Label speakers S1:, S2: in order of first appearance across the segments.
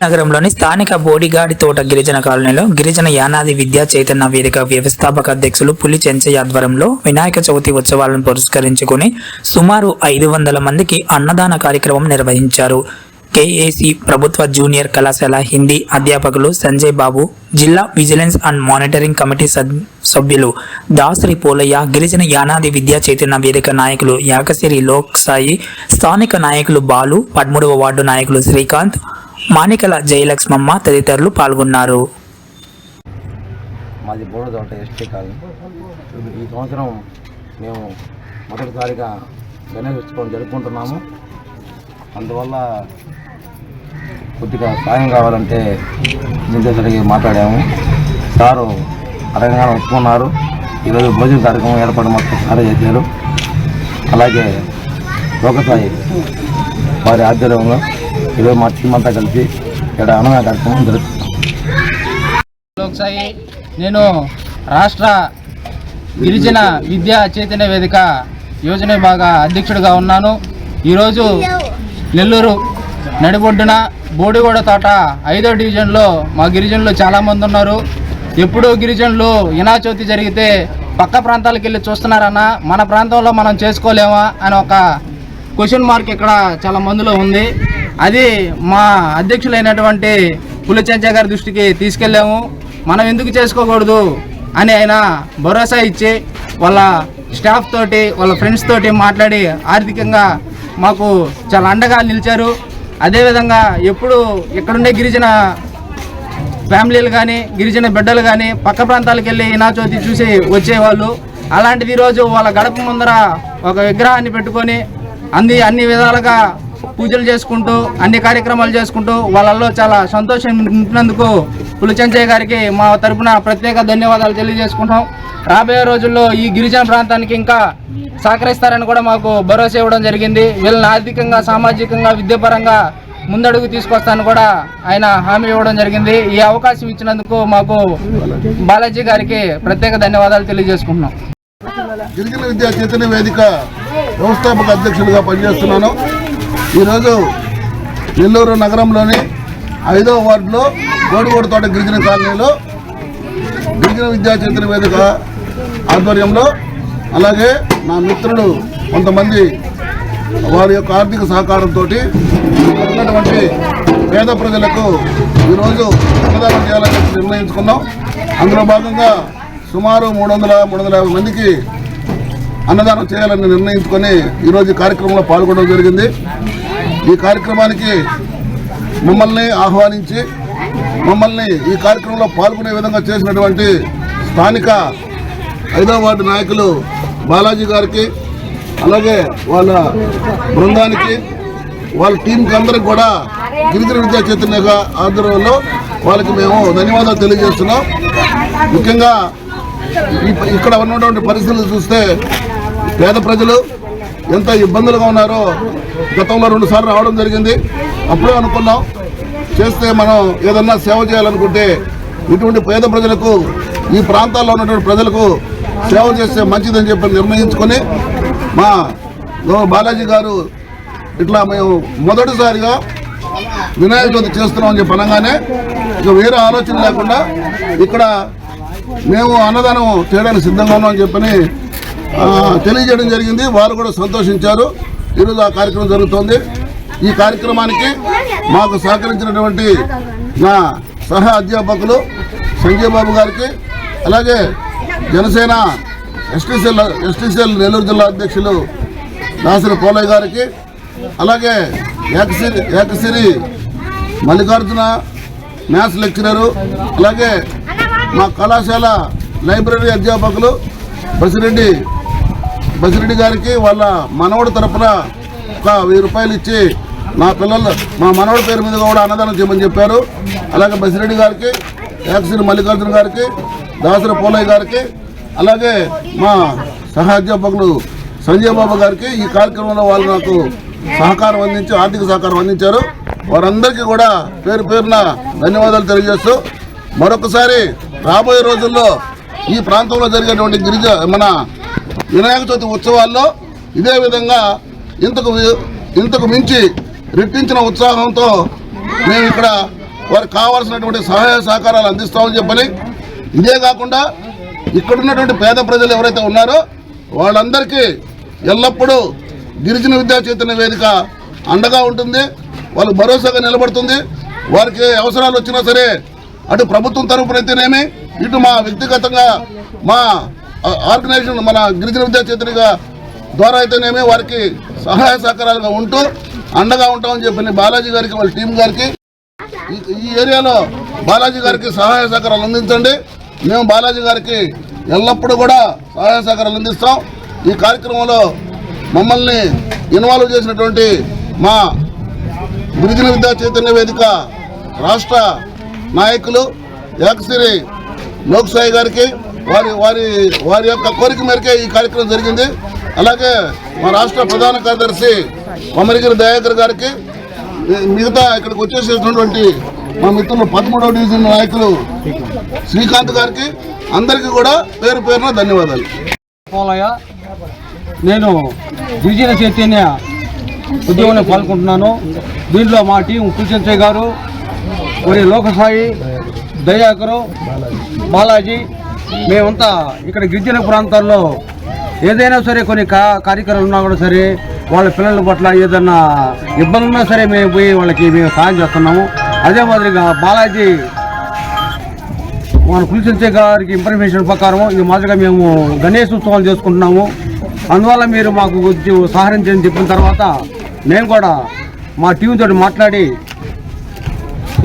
S1: నగరంలోని స్థానిక బోడిగాడి తోట గిరిజన కాలనీలో గిరిజన యానాది విద్యా చైతన్య వేదిక వ్యవస్థాపక అధ్యక్షులు పులి చెంచయ్య ఆధ్వర్యంలో వినాయక చవితి ఉత్సవాలను పురస్కరించుకుని సుమారు ఐదు వందల మందికి అన్నదాన కార్యక్రమం నిర్వహించారు. కేఏసి ప్రభుత్వ జూనియర్ కళాశాల హిందీ అధ్యాపకులు సంజయ్ బాబు జిల్లా విజిలెన్స్ అండ్ మానిటరింగ్ కమిటీ సభ్యులు దాసరి పోలయ్య గిరిజన యానాది విద్యా చైతన్య వేదిక నాయకులు యాకసిరి లోక్ సాయి స్థానిక నాయకులు బాలు పదమూడవ వార్డు నాయకులు శ్రీకాంత్ మానికల జయలక్ష్మమ్మ తదితరులు పాల్గొన్నారు.
S2: మాది బోడదోట ఎస్టీ కాలనీ. ఈ సంవత్సరం మేము మొదటిసారిగా గణేష్ ఉత్సవం జరుపుకుంటున్నాము. అందువల్ల కొద్దిగా సాయం కావాలంటే చింతసరికి మాట్లాడాము. సారు అడగగానే ఒప్పుకున్నారు. ఈరోజు భోజన కార్యక్రమం ఏర్పాటు మొత్తం సారే చేశారు. అలాగే లోకసాయి వారి ఆధ్వర్యంలో ఈరోజు మా టీం అంతా కలిసి ఇక్కడ అన్నదాన కార్యక్రమం
S3: జరుగుతుంది నేను రాష్ట్ర గిరిజన విద్యా చైతన్య వేదిక యోజన విభాగ అధ్యక్షుడిగా ఉన్నాను. ఈరోజు నెల్లూరు నడిబొడ్డున బోడిగూడ తోట ఐదో డివిజన్లో మా గిరిజనులు చాలామంది ఉన్నారు. ఎప్పుడూ గిరిజనులు వినాచవితి జరిగితే పక్క ప్రాంతాలకు వెళ్ళి చూస్తున్నారన్నా మన ప్రాంతంలో మనం చేసుకోలేమా అని ఒక క్వశ్చన్ మార్క్ ఇక్కడ చాలా మందిలో ఉంది. అది మా అధ్యక్షులైనటువంటి పులిచెంచ గారి దృష్టికి తీసుకెళ్ళాము. మనం ఎందుకు చేసుకోకూడదు అని ఆయన భరోసా ఇచ్చి వాళ్ళ స్టాఫ్ తోటి వాళ్ళ ఫ్రెండ్స్ తోటి మాట్లాడి ఆర్థికంగా మాకు చాలా అండగా నిలిచారు. అదేవిధంగా ఎప్పుడు ఇక్కడుండే గిరిజన ఫ్యామిలీలు కానీ గిరిజన బిడ్డలు కానీ పక్క ప్రాంతాలకు వెళ్ళి ఇనాచోతి చూసి వచ్చేవాళ్ళు. అలాంటిది ఈరోజు వాళ్ళ గడప ముందర ఒక విగ్రహాన్ని పెట్టుకొని అన్ని అన్ని విధాలుగా పూజలు చేసుకుంటూ అన్ని కార్యక్రమాలు చేసుకుంటూ వాళ్ళల్లో చాలా సంతోషం ఉంటున్నందుకు పులిచంచయ్య గారికి మా తరపున ప్రత్యేక ధన్యవాదాలు తెలియజేసుకుంటాం రాబోయే రోజుల్లో ఈ గిరిజన ప్రాంతానికి ఇంకా సహకరిస్తారని కూడా మాకు భరోసా ఇవ్వడం జరిగింది. వీళ్ళని ఆర్థికంగా సామాజికంగా విద్యాపరంగా ముందడుగు తీసుకొస్తాను కూడా ఆయన హామీ ఇవ్వడం జరిగింది. ఈ అవకాశం ఇచ్చినందుకు మాకు బాలాజీ గారికి ప్రత్యేక ధన్యవాదాలు తెలియజేసుకుంటున్నాం.
S4: గిరిజన విద్యా చైతన్య వేదిక వ్యవస్థాపక అధ్యక్షుడిగా పనిచేస్తున్నాను. ఈరోజు నెల్లూరు నగరంలోని ఐదవ వార్డులో గోడుగోడుతోట గిరిజన కాలనీలో గిరిజన విద్యాచేతన వేదిక ఆధ్వర్యంలో అలాగే నా మిత్రులు కొంతమంది వారి యొక్క ఆర్థిక సహకారంతో ఉన్నటువంటి పేద ప్రజలకు ఈరోజు అన్నదానం చేయాలని చెప్పి నిర్ణయించుకున్నాం. అందులో భాగంగా సుమారు మూడు వందల మూడు వందల యాభై మందికి అన్నదానం చేయాలని నిర్ణయించుకొని ఈరోజు కార్యక్రమంలో పాల్గొనడం జరిగింది. ఈ కార్యక్రమానికి మమ్మల్ని ఆహ్వానించి మమ్మల్ని ఈ కార్యక్రమంలో పాల్గొనే విధంగా చేసినటువంటి స్థానిక హైదరాబాద్ నాయకులు బాలాజీ గారికి అలాగే వాళ్ళ బృందానికి వాళ్ళ టీంకి అందరికి కూడా గిరిజన విద్యా చైతన్య ఆధ్వర్యంలో వాళ్ళకి మేము ధన్యవాదాలు తెలియజేస్తున్నాం. ముఖ్యంగా ఇక్కడ ఉన్నటువంటి పరిస్థితులు చూస్తే పేద ప్రజలు ఎంత ఇబ్బందులుగా ఉన్నారో గతంలో రెండుసార్లు రావడం జరిగింది. అప్పుడే అనుకున్నాం చేస్తే మనం ఏదన్నా సేవ చేయాలనుకుంటే ఇటువంటి పేద ప్రజలకు ఈ ప్రాంతాల్లో ఉన్నటువంటి ప్రజలకు సేవ చేస్తే మంచిదని చెప్పి నిర్ణయించుకొని మా బాలాజీ గారు ఇట్లా మేము మొదటిసారిగా వినాయక చవితి చేస్తున్నామని చెప్పి అనగానే ఇక వేరే ఆలోచన లేకుండా ఇక్కడ మేము అన్నదానం చేయడానికి సిద్ధంగా ఉన్నామని చెప్పని తెలియజేయడం జరిగింది. వారు కూడా సంతోషించారు. ఈరోజు ఆ కార్యక్రమం జరుగుతోంది. ఈ కార్యక్రమానికి మాకు సహకరించినటువంటి నా సహా అధ్యాపకులు సంజయ్ బాబు గారికి అలాగే జనసేన ఎస్టీసీఎల్ ఎస్టీసీఎల్ నెల్లూరు జిల్లా అధ్యక్షులు దాసరి పోలయ్య గారికి అలాగే ఏకసిరి ఏకసిరి మల్లికార్జున మ్యాథ్స్ లెక్చరరు అలాగే మా కళాశాల లైబ్రరీ అధ్యాపకులు బసిరెడ్డి బసిరెడ్డి గారికి వాళ్ళ మనవడి తరపున ఒక వెయ్యి రూపాయలు ఇచ్చి మా పిల్లలు మా మనవడి పేరు మీద కూడా అన్నదానం చేయమని చెప్పారు. అలాగే బసిరెడ్డి గారికి యాక్సిన్ మల్లికార్జున గారికి దాసరి పోలయ్య గారికి అలాగే మా సహాధ్యాపకులు సంజయ్ బాబు గారికి ఈ కార్యక్రమంలో వాళ్ళు నాకు సహకారం అందించి ఆర్థిక సహకారం అందించారు. వారందరికీ కూడా పేరు పేరున ధన్యవాదాలు తెలియజేస్తూ మరొకసారి రాబోయే రోజుల్లో ఈ ప్రాంతంలో జరిగేటువంటి గిరిజ మన వినాయక చవితి ఉత్సవాల్లో ఇదే విధంగా ఇంతకు ఇంతకు మించి రెట్టించిన ఉత్సాహంతో మేము ఇక్కడ వారికి కావాల్సినటువంటి సహాయ సహకారాలు అందిస్తామని చెప్పని ఇదే కాకుండా ఇక్కడున్నటువంటి పేద ప్రజలు ఎవరైతే ఉన్నారో వాళ్ళందరికీ ఎల్లప్పుడూ గిరిజన విద్యా చైతన్య వేదిక అండగా ఉంటుంది. వాళ్ళు భరోసాగా నిలబడుతుంది. వారికి అవసరాలు వచ్చినా సరే అటు ప్రభుత్వం తరపునైతేనేమి ఇటు మా వ్యక్తిగతంగా మా ఆర్గనైజేషన్ మన గిరిజన విద్యా చైతన్య ద్వారా అయితేనేమి వారికి సహాయ సహకారాలుగా ఉంటూ అండగా ఉంటామని చెప్పిన బాలాజీ గారికి వాళ్ళ టీం గారికి ఈ- ఈ ఏరియాలో బాలాజీ గారికి సహాయ సహకారాలు అందించండి. మేము బాలాజీ గారికి ఎల్లప్పుడూ కూడా సహాయ సహకారాలు అందిస్తాం. ఈ కార్యక్రమంలో మమ్మల్ని ఇన్వాల్వ్ చేసినటువంటి మా గిరిజన విద్యా చైతన్య వేదిక రాష్ట్ర నాయకులు ఏకసిరి లోక్సాయి గారికి వారి వారి వారి యొక్క కోరిక మేరకే ఈ కార్యక్రమం జరిగింది. అలాగే మా రాష్ట్ర ప్రధాన కార్యదర్శి కొమరిగిరి దయాకర్ గారికి మిగతా ఇక్కడికి వచ్చేసేసినటువంటి మా మిత్రులు పదమూడవ డివిజన్ నాయకులు శ్రీకాంత్ గారికి అందరికీ కూడా పేరు పేరున ధన్యవాదాలు.
S5: పోలయ్య నేను గిరిజన చైతన్య ఉద్యోగంలో పాల్గొంటున్నాను. దీంట్లో మా టీం కుల్చంచయ్య గారు మరి లోకసాయి దయాకరు బాలాజీ మేమంతా ఇక్కడ గిరిజన ప్రాంతాల్లో ఏదైనా సరే కొన్ని కా కార్యక్రమాలు ఉన్నా కూడా సరే వాళ్ళ పిల్లల పట్ల ఏదన్నా ఇబ్బంది ఉన్నా సరే మేము పోయి వాళ్ళకి మేము సహాయం చేస్తున్నాము. అదే మాదిరిగా బాలాజీ మన కులిసించే గారికి ఇన్ఫర్మేషన్ ప్రకారం ఈ మాదిరిగా మేము గణేష్ ఉత్సవాలు చేసుకుంటున్నాము. అందువల్ల మీరు మాకు కొంచెం సహకరించని చెప్పిన తర్వాత మేము కూడా మా టీం తోటి మాట్లాడి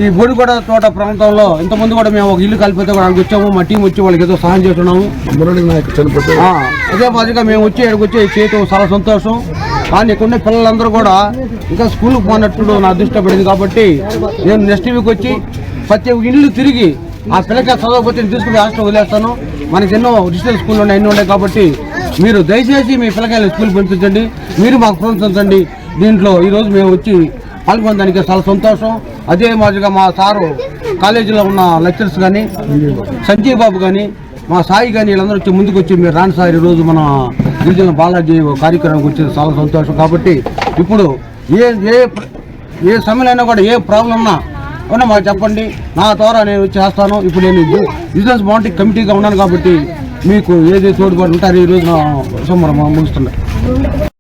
S5: ఈ బోడిగూడ తోట ప్రాంతంలో ఇంతకుముందు కూడా మేము ఒక ఇల్లు కలిపితే కూడా అక్కడికి వచ్చాము. మా టీం వచ్చి వాళ్ళకి ఏదో సహాయం చేస్తున్నాము. అదే మాదిరిగా మేము వచ్చి ఇక్కడికి వచ్చి చేయటం చాలా సంతోషం. కానీ ఇక్కడ పిల్లలందరూ కూడా ఇంకా స్కూల్కి పోనట్టు నా అదృష్టం పడింది కాబట్టి నేను నెక్స్ట్ వీక్ వచ్చి ప్రతి ఇల్లు తిరిగి ఆ పిల్లకి చదవకపోతే తీసుకుని హాస్టల్ వదిలేస్తాను. మనకి ఎన్నో డిజిటల్ స్కూల్ ఉన్నాయి ఎన్నో ఉన్నాయి కాబట్టి మీరు దయచేసి మీ పిల్లకాయలు స్కూల్ పంపించండి. మీరు మాకు ప్రోత్సహించండి. దీంట్లో ఈరోజు మేము వచ్చి పాల్గొనడానికి చాలా సంతోషం. అదే మాదిరిగా మా సారు కాలేజీలో ఉన్న లెక్చర్స్ కానీ సంజయ్ బాబు కానీ మా సాయి కానీ వీళ్ళందరూ వచ్చి ముందుకు వచ్చి మీరు రాని సార్ ఈరోజు మన గిరిజన బాలాజీ కార్యక్రమం గురించి చాలా సంతోషం. కాబట్టి ఇప్పుడు ఏ ఏ ఏ సమయంలో కూడా ఏ ప్రాబ్లం ఉన్నా ఉన్నా మాకు చెప్పండి. నా ద్వారా నేను వచ్చి చేస్తాను. ఇప్పుడు నేను బిజినెస్ బాండింగ్ కమిటీగా ఉన్నాను కాబట్టి మీకు ఏది తోడుబాటు ఉంటారో ఈరోజు రోజు నా సోమవారం ముగుస్తున్నాను